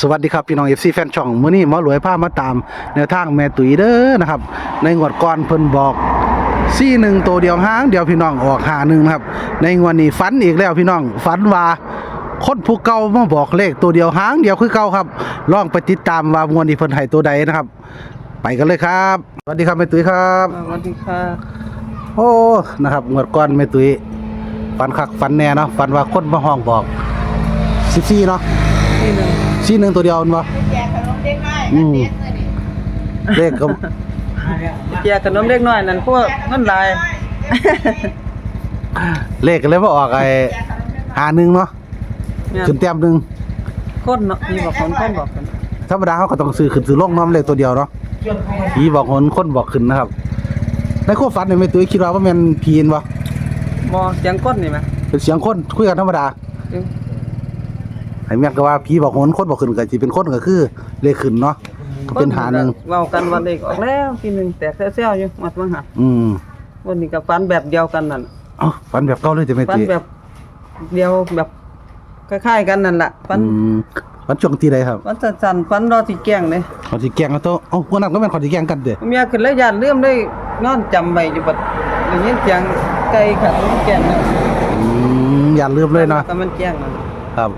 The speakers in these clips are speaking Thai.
สวัสดีครับพี่น้อง FC แฟนช่องมื้อนี้หมอรวยพามาตามแนวทางแม่ตุ๋ยเด้อนะครับ ในงวดก่อนเพิ่นบอก41ตัวเดียวหางเดียวพี่น้องออก51นะครับ ในงวดนี้ฝันอีกแล้วพี่น้องฝันว่าคนผู้เก่ามาบอกเลขตัวเดียวหางเดียวคือเก่าครับลองไปติดตามว่างวดนี้เพิ่นให้ตัวใดนะครับ ไปกันเลยครับ สวัสดีครับแม่ตุ๋ยครับสวัสดีค่ะโอ้นะครับงวดก่อนแม่ตุ๋ยฝันคักฝันแน่เนาะฝันว่าคนมาห้องบอก14เนาะที่หนึ่ง สี่หนึ่งตัวเดียวมันบ่แจกขนมเด็กน้อยอืมเด็กเลยนี่เลขก็เกียร์ขนมเล็กน้อยนั่นพวกเงินลายเลขก็เลยมาออกไอ้หาหนึ่งเนาะเนี่ยขึ้นแต้มหนึ่งคนเนาะมีบอกคนคนบอกกันธรรมดาเขาก็ต้องซื้อขึ้นซื้อลงเน้อมเลขตัวเดียวเนาะผีบอกคนคนบอกขึ้นนะครับในความฝันเนี่ยไม่ตุ้ยคิดว่าว่าแมันผีนบ่บอเสียงก้นนี่ไหมเป็นเสียงคนคุยกันธรรมดา ไอ้แม่นก็ว่าผีบอกคนคนบอกขึ้นก็สิเป็นคนก็คือเลขขึ้นเนาะก็เป็นหาหนึ่งเว้ากันวันเด็กออกแล้วทีหนึ่งแต่เซี่ยวๆอยู่มัดมังหัดอืมวันนี้ก็ฟันแบบเดียวกันนั่นเอ้าฝันแบบเก่าเลยจะไม่ฟันตุ้ยแบบเดียวแบบคล้ายๆกันนั่นแหละฟันอืมฝันช่วงที่ใดครับฟันสั่นๆฟันรอที่แกล้งเลยขอสิแกล้งกันโตเอ้าพวกนั้นก็แม่นขอสิแกล้งกันเด้อเมียขึ้นแล้วยานเลื่อมได้นอนจำไว้อยู่บัดอย่างนี้เสียงไก่ขัดมันแกล้งนะอืมอย่าลืมเลยเนาะก็มันแกล้งนั่น ครับ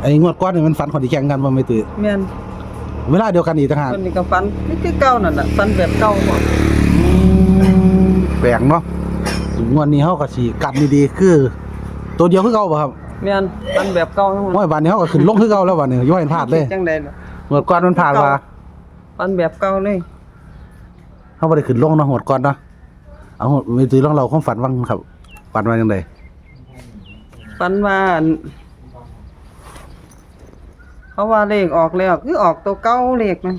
ไอ้งวดก้อนนี่มันฝันขอที่แข่งกันบ่ไม่ตื่นแม่นเวลาเดียวกันอีกต่างหากวันนี้ก็ฟันนี่คือเก่านั่นน่ะฟันแบบเก่าหมดแปลงเนาะงวดนี้เฮาก็สิกัดดีๆคือ ตัวเดียวคือเก่าบ่ครับแม่นฟันแบบเก่าทั้งหมดโอ้ยบัดนี้เฮาก็ขึ้นลงคือเก่าแล้วบัดนี้อย่าให้พลาดเลยจังได๋ล่ะงวดก่อนมันผ่านมาฟันแบบเก่าเลยเฮาบ่ได้ขึ้นลงเนาะงวดก่อนเนาะเอาไม่ตื่นลองเราความฝันว่างครับฝันว่าจังไดฟันว่าอั่น เขาว่าเลขออกแล้วคือออกตัวเก่าเลขมัน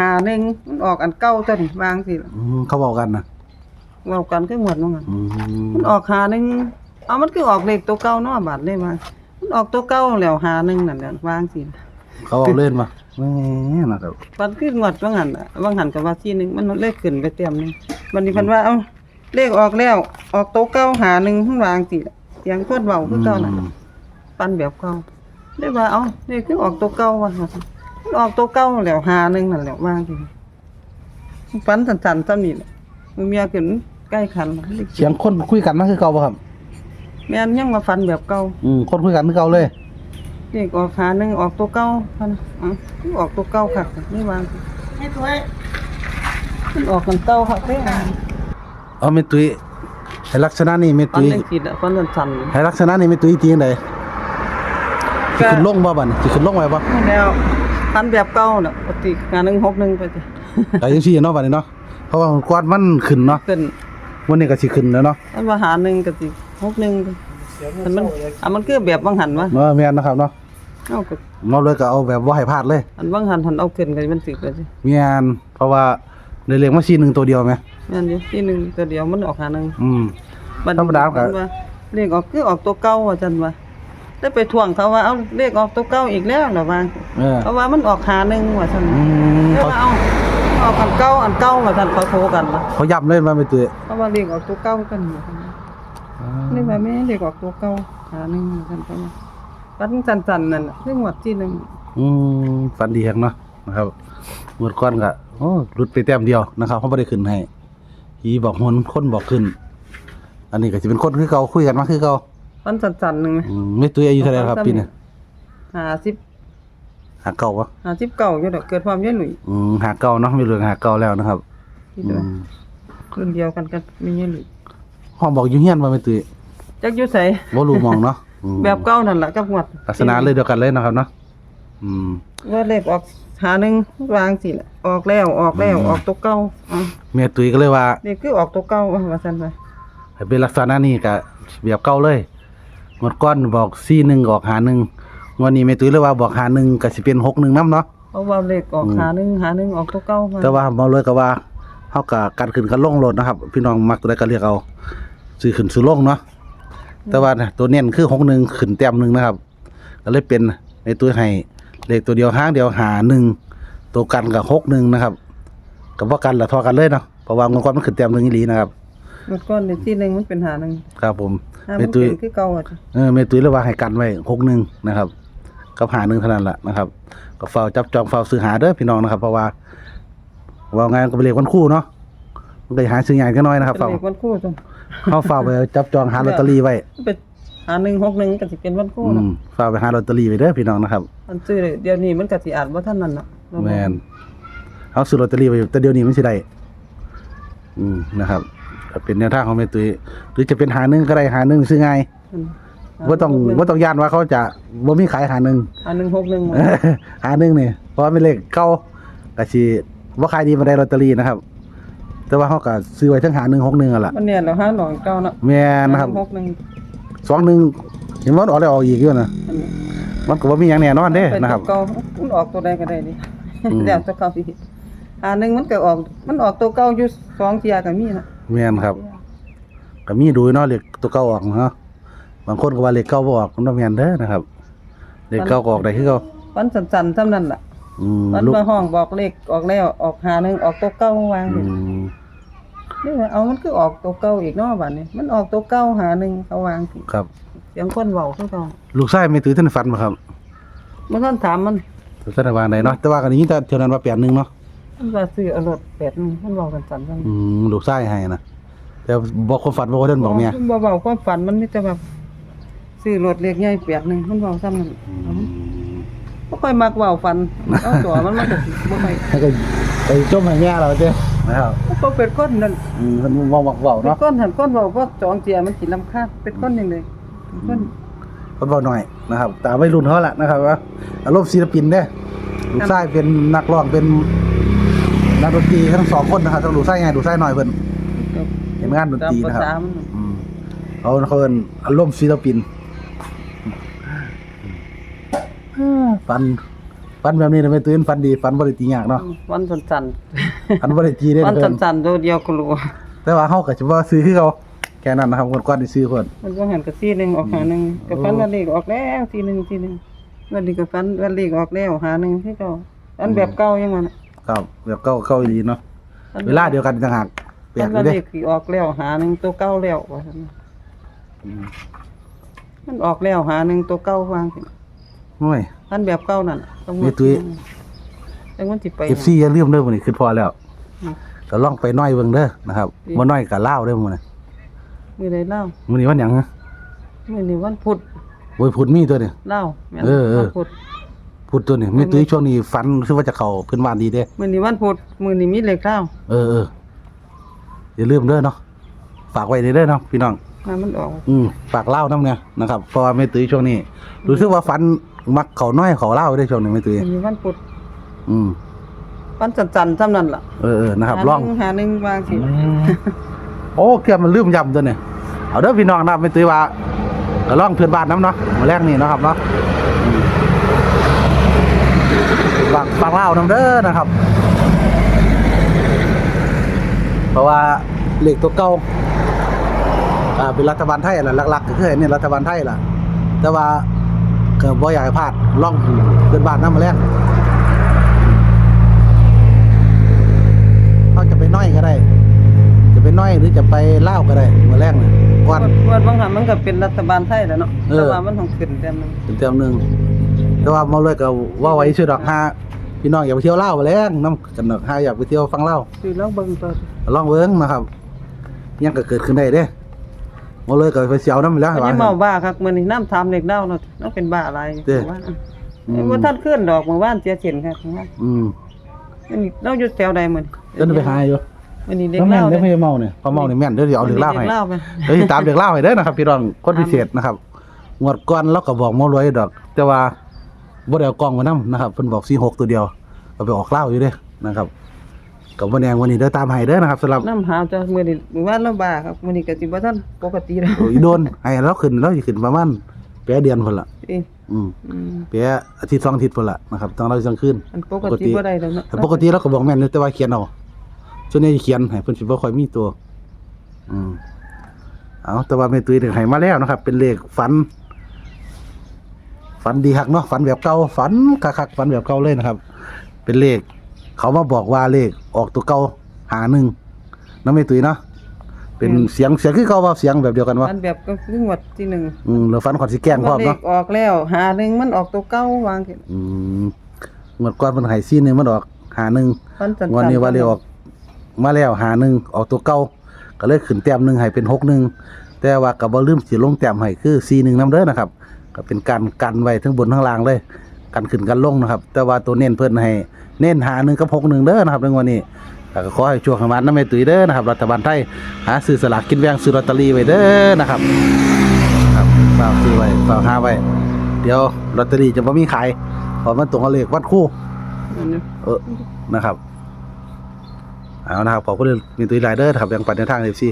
หาหนึ่งมันออกอันเก่าตัวนี้วางสิล่ะอืมเขาบอกกันนะเว้ากันคือหมดว่างั้นอืมมันออกหาหนึ่งเอามันคือออกเลขตัวเก่าเนาะบาดเลยว่ามันออกตัวเก่าแล้วหาหนึ่งนั่นแหละวางสิล่ะ เขาบอกเล่นมาแหม่นะครับฟันคือหมดว่างั้นน่ะว่างั้นก็ว่าที่หนึงมันเลขขึ้นไปเต็มหนึงวันนี้เพิ่นว่าเอ้าเลขออกแล้วออกตัวเก่าหาหนึ่งมันวางสิล่ะเสียงคนเว้าคือเก่านั่นอืม ปันแบบเก่า ได้ว่าเอ้านี่คือออกตัวเก่าว่ะมันออกตัวเก่าแล้วหาหนึงนั่นแหละว่าจริงฟันสั่นๆซ้ำนี่แหละมือเมียขึ้นใกล้คันแล้วเสียงคนคุยกันมันคือเก่าบ่ครับ แม่นยังมาฟันแบบเก่าอืมคนคุยกันคือเก่าเลยนี่ออกหาหนึงออกตัวเก่าพันอ๋อคือออกตัวเก่าคักไม่วางให้ตัวมันออกกันเก่าคักเด้อเอาแม่ตุ้ยให้ลักษณะนี้แม่ฟันตุ้ยจังซี่น่ะฟันสั่นให้ลักษณะนี้แม่ตุ้ยตีจังได ๆสิขึ้นลงบ่บัดนี้สิขึ้นลงไว้บ่ไม่แล้วฟันแบบเก่าน่ะปกติงานหนึงหกหนึงไปสิไอ้จังซี่เนาะบัดนี้เนาะเพราะว่ามันกวาดมันขึ้นเนาะขึ้นวันนี้ก็สิขึ้นแล้วเนาะอันว่าหาหนึงก็สิหกหนึงมันมันอะมันคือแบบบางหันวะเนาะแม่นนะครับเนาะเอาก็เนาะเลยก็เอาแบบบ่ให้พลาดเลย อันบางหันหันเอาขึ้นกันมันสิกันสิแม่นเพราะว่าในเรียกมาซีหนึงตัวเดียวไหมแม่นอยู่ที่หนึ่งตัวเดียวมันออกหาหนึ่งอืมบัดธรรมดาก็เพิ่นว่าเลขออกคือออกตัวเก่าว่าจันว่า ได้ไปทวงเขาว่าเอาเลขออกตัวเก่าอีกแล้วเหรอว่าเออ เพราะว่ามันออกหาหนึ่งว่าจันอืม แล้วเขาว่าเอาออกอันเก่าอันเก่าว่าจันเขาโทรกันนะเขาย้ำเลยว่าไม่ตื่นเพราะว่าเลขออกตัวเก่ากันว่าซั่นนี่ว่าแม่เลขออกตัวเก่าหาหนึ่งว่าจันเขาว่าปันจันๆนั่นน่ะเรื่องหมดที่หนึ่งอืมฝันดีแฮงเนาะนะครับงวดก่อนก็โอ้หลุดไปแต้มเดียวนะครับเขาบ่ได้ขึ้นให้ผีบอกหนคนบอกขึ้น อันนี้ก็สิเป็นคนคือเก่าคุยกันมาคือเก่า ปันจันๆหนึ่งไหมอืมไม่ตุ้ยอายุเท่าไหร่ครับปีนี้หาสิบหาเก่าวะหาสิบเก่าอยู่ดอกเกิดความย่หนุ่ยอืมหาเก่าเนาะมีเรื่องหาเก่าแล้วนะครับที่อืเดียวมรุ่นเดียวกันกันมีย่หนุ่ยห้องบอกอยู่เฮียนว่าไม่ตุ้ยจักอยู่ไสบ่รู้มองเนาะอืมแบบเก่านั่นแหละกับหวดลักษณะเลยเดียวกันเลยนะครับเนาะอืม ว่าเลขออกหาหนึ่งวางสิน่ะออกแล้วออกแล้วออกตัวเก่าอ๋อแม่ตุ้ยก็เลยว่านี่คือออกตัวเก่าว่าซั่นไปให้เป็นลักษณะนี้ก็แบบเก่าเลย งวดก้อนบอกซี่หนึ่งออกหาหนึ่งงวดนี้แม่ตุ้ยเลยว่าบอกหาหนึ่งก็สิเป็นหกหนึ่งน้ำเนาะ เพราะว่าเลขออกอืม หาหนึ่งหาหนึ่งออกตัวเก่ามาแต่ว่าบ่เลยก็ว่าเฮาก็การขึ้นกันลงโลดนะครับ พี่น้องมักตัวใดก็เรียกเอาซื้อขึ้นซื้อลงเนาะแต่ว่าน่ะตัวเน้นคือหกหนึ่งขึ้นแต้มหนึ่งนะครับก็เลยเป็นในตัวให้เลขตัวเดียวห้างเดียวหาหนึ่งตัวกันกับหกหนึ่งนะครับกับว่ากันละทอกันเลยเนาะเพราะว่างวดก้อนมันขึ้นแต้มหนึ่งอีหลีนะครับ เมื่อก่อนในที่หนึ่งมันเป็นหาหนึ่งครับผม หาแม่มันตุ้ย เป็นคือเก่าอะจ้ะเออเมตุยเลยว่าให้กันไว้หกหนึ่งนะครับกับหาหนึ่งเท่านั้นแหละนะครับก็เฝ้าจับจองเฝ้าซื้อหาเด้อพี่น้องนะครับ เพราะว่าว่าไงก็เป็นเลขวันคู่เนาะมันก็หาซื้อใหญ่กันน้อยนะครับเป็นเฝ้าเลขวันคู่จ้ะเข้าเฝ้าไปจับจองหาลอตเตอรี่ไว้เป็นหาหนึ่งหกหนึ่งก็สิเป็นวันคู่อืนะมเฝ้าไปหาลอตเตอรี่ไว้เด้อพี่น้องนะครับอันซื้อเดี๋ยวนี้มันก็สิอ่านว่าท่านนั่นน่ะแมนเอาซื้อลอตเตอรี่ไว้แต่เดี๋ยวนี้มันสิได้อืมนะครับ ก็เป็นแนวทางของแม่ตุ้ยหรือจะเป็นหาหนึ่งก็ได้หาหนึ่งซื้อง่ายอืมว่าต้องว่าต้องย่านว่าเขาจะบ่มีขายหาหนึ่งหาหนึ่งหกหนึ่งหาหนึ่งนี่เพราะว่าเป็นเลขเก่าก็สิว่าขายดีมาได้ลอตเตอรี่นะครับ แต่ว่าเขาก็ซื้อไว้ทั้งหาหนึ่งหกหนึ่งอะล่ะมันเนี่ยเราห้าหน่อยเก้าเนาะแม่นนะครับหาหงหกหนึ่งสองหนึ่งเห็นว่ามันออกได้ออกอีกอยู่นะมันก็บ่มีอย่างแน่นอนเด้เป็นนะครับตัวเก่ามันออกตัวใดก็ได้ดิอืมแล้วตัวเก่าสิหาหนึ่งมันก็ออก มันออกตัวเก่าอยู่สองเทียก็มีนะ แม่นครับก็มีดูอยู่เนาะเลขตัวเก่าออกเนาะบางคนก็ว่าเลขเก่าบ่ออกมันบ่แม่นเด้อนะครับเลขเก่าก็ออกได้คือเก่าวันสันๆเท่านั้นล่ะอืมวันลูกมาห้องบอกเลขออกแล้วออกหาหนึ่งออกตัวเก่าวางอือยู่มนี่ว่าเอามันคือออกตัวเก่าอีกเนาะบัดนี้ มันออกตัวเก่าหาหนึ่งเขาวางสิครับ เสียงคนเว้าคือเก่าลูกชายไม่ตื้อท่านฝันบ่ครับมันท่านถามมันท่านวางได้เนาะแต่ว่ากันนี้แต่เท่านั้นว่า8นึงเนาะ มันว่าซื้อเอารถแปดหนึ่งมันเว้ากันสันๆอืมลูกชายให้นะแต่บอกความฝันบ่ว่าท่านบอกเมียมันบ่เว้าความฝันมันมีแต่แบบซื้อรถเล็กใหญ่แปดหนึ่งมันเว้าซ้ำนั่นอืมบ่ค่อยมักเว้าฝันเอาตัวมันมันก็สิบ่ค่อยแล้วก็ไปจมให้แม่เราเด้นะครับบ่เป็นคนนั่น อืมมันเว้าเว้าเป็นเนาะคนหันคนเว้าบ่จองเจียมันสิรำคาญเป็นคนจังได๋เป็นคนคนเว้าหน่อยนะครับตามวัยรุ่นเขาล่ะนะครับว่าอารมณ์ศิลปินเด้ลูกชายเป็นนักร้องเป็น นักดนตรีทั้งสองคนนะครับทั้งลูกชายใหญ่ลูกชายน้อยเพิ่นเห็นงานดนตรีนะครับตามภาษามันอืมเขาเขาเอิ้นอารมณ์ศิลปินฟันฟันแบบนี้นะไม่ตื่นฟันดีฟันบ่ได้ตียากเนาะวันสันฟันบ่ได้ตีได้ๆวันเพิ่นสันๆตัวเดียวก็รู้แต่ว่าเฮาก็สิบ่ซื้อคือเขาแค่นั้นนะครับคนกว่าได้ซื้อคนมันก็หันกับซีหนึงออกหาหนึงก็ฟันวันเลขออกแล้วทีหนึงทีหนึงวันนี้ก็ฟันวันเลขออกแล้วหาหนึงคือเก่าอันแบบเก่ายังมัน ครับแบบเก่าเก่าอีหลีเนาะเวลาเดียวกันต่างหากแปลอักนอวันยู่เด้เลขที่ออกแล้วหาหนึงตัวเก่าแล้วว่าซั่นอืมมันออกแล้วหาหนึงตัวเก่าวางสิโอ้ย อันแบบเก่านั่นต้องนี่ตุ้ย จังมันสิไป FC อย่าลืมเด้อมื้อนี้คือพอแล้วอืมก็ลองไปน้อยเบิ่งเด้อนะครับอืม บ่น้อยก็ลาวเด้อมื้อนี้มื้อใดเล่ามื้อนี้วันหยังฮะมื้อนี้วันพุธโอ้ยพุธมีตัวนี้เล่าแม่นเออเออ วันพุธ พุธตัวนี้มีตุ้ยช่วงนี้ฝันคือว่าจะเข้าเพิ่นบ้านดีเด้มื้อนี้วันพุธมื้อนี้มีเลขเล่าเออเอออย่าลืมเด้อเนาะฝากไว้เด้อเนาะพี่น้องมามันออกอืมฝากเล่าน้ำเนี่ยนะครับเพราะว่าแม่ตุ้ยช่วงนี้รู้สึกว่าฝันมักเขาน้อยเขาเล่าได้อช่วงนี้แม่ตุ้ยมื้อนี้วันพุธอืมวันสันๆซ้ำนั่นล่ะเออเออนะครับหาลองหนึ่หาหนึงวางสิโอ้เกือบมันลืมย้ำตัวเนี่ยเอาเด้อพี่น้องนะแม่ตุ้ยว่าก็ลองเพื่อนบ้านน้ำเนาะมาแรกนี่เนาะครับเนาะ อืมฝากฝากเล่าน้ำเด้อนะครับ เพราะว่าเลขตัวเก่าอ่าเป็นรัฐบาลไทยแหละหลักๆก็คืออันนี้รัฐบาลไทยล่ะแต่ว่าก็บ่อยากให้พลาดล่องเพื่อนบ้านน้ำมาแรกเขาจะไปน้อยก็ได้ จะไปน้อยหรือจะไปเล่าวก็ได้มาแรกเนี่ยวันเมื่อบางหันมันก็เป็นรัฐบาลไทยแหล้วเนาะเออแต่ว่ามันต้องขึ้นแต่มันเป็นเต็มหนึ่ง แต่ว่ามาเลยก็ว่าไว้ชื่อดอกฮาพี่น้องอยากไปเที่ยวเล่าวมาแรงน้ำกันดอกฮาอยากไปเที่ยวฟังเล่าวคือแล้วเบิ่งตัวลองเบิ้งนะครับยังก็เกิดขึ้นได้เด้มาเลยก็ไปเสียวน้ำไปแล้วอันนี้เมาบ้าครับมื้อนี้น้ำทามเด็กดาวเนาะต้องเป็นบ้าอะไรเด้อ ว่าอืมว่าท่านขึ้นดอกเมื่อวานเสียเฉียนครับเมื่อวานอืมอันนี้เราอยู่แถวใดมื้อนี้เดินไปหาอยู่มื้อนี้เด็กแล้วแม่เล่านได้ไม่เมาเนี่ยพอเมาเนี่ยแม่นเดี๋ยวเดี๋ยวเอาเด็กเล่าให้เด็กเล่าไป เดี๋ยวสิตามเด็กเล่าให้เด้อนะครับ พี่น้องคนพิเศษนะครับงวดก่อนเราก็บอกหมอรวยดอก แต่ว่า บ่ได้เอากล้องมานํนะครับเพิ่นบอก46ตัวเดียวก็ไปออกเล่าอยู่เด้นะครับกับวันแดงวันนี้เด้อตามให้เด้อนะครับสำหรับน้ำหาจ้ะมื้อนี้เมื่อวานเราบ้าครับมื้อนี้ก็สิบ่ทันปกติแล้วโอ้ยโดนให้เราขึ้นเราสิขึ้นประมาณแปดเดือนพุ่นละเอ้ยอืมอืมแปดอาทิตย์สองอาทิตย์พุ่นละนะครับต้องเราจังขึ้นอันปกติบ่ได้แล้วเนาะแต่ปกติเราก็บอกแม่นอยู่แต่ว่าเขียนเอาส่วนใหญ่เขียนให้เพิ่นสิบ่ค่อยมีตัว อืมเอาแต่ว่าแม่ตุ้ยถึงให้มาแล้วนะครับ เป็นเลขฝัน ฝันดีคักเนาะฝันแบบเก่าฝันคักๆฝันแบบเก่าเลยนะครับ เป็นเลข เขามาบอกว่าเลขออกตัวเก่าหาหนึ่งน้องแม่ตุ้ยเนาะเป็นเสียงเสียงคือเก่าว่าเสียงแบบเดียวกันวะอันแบบก็คืองวดที่หนึ่งอืมแล้วฝันขอนสิแกล้งพร้อมเลเนาะขออกแล้วหาหนึ่งมันออกตัวเก้าวางสิอืมงวดก่อนเพิ่นให้ซี่หนึงมันออกหาหนึ่งฟันจันงวดนี้ว่าเลยออก มาแล้วหาหนึ่งออกตัวเก่าก็เลยขึ้นแต้มหนึงให้เป็นหกหนึ่งแต่ว่าก็บ่ลืมสิลงแต้มให้คือซี่หนึ่งนํเด้อนะครับ ก็เป็นการกันไว้ทั้งบนทั้งล่างเลย กันขึ้นกันลงนะครับ แต่ว่าตัวเน้นเพิ่นให้เน้นหาหนึ่งกับหกหนึ่งเด้อนะครับในงวดนี้แล้วก็ขอให้ช่วงขมันน้ำแม่ตุยเด้อนะครับรัฐบาลไทยหาซื้อสลากกินแบ่งซื้อลอตเตอรี่ไว้เด้อนะครับครับฝากซื้อไว้ฝากหาไว้ เดี๋ยวลอตเตอรี่จะบ่มีขายเพราะมันตรงกับเลขวัดคู่นนี้เออนะครับเอานะครับขอบคุณมีตุยหลายเด้อครับแบ่งปันในทางเอฟซี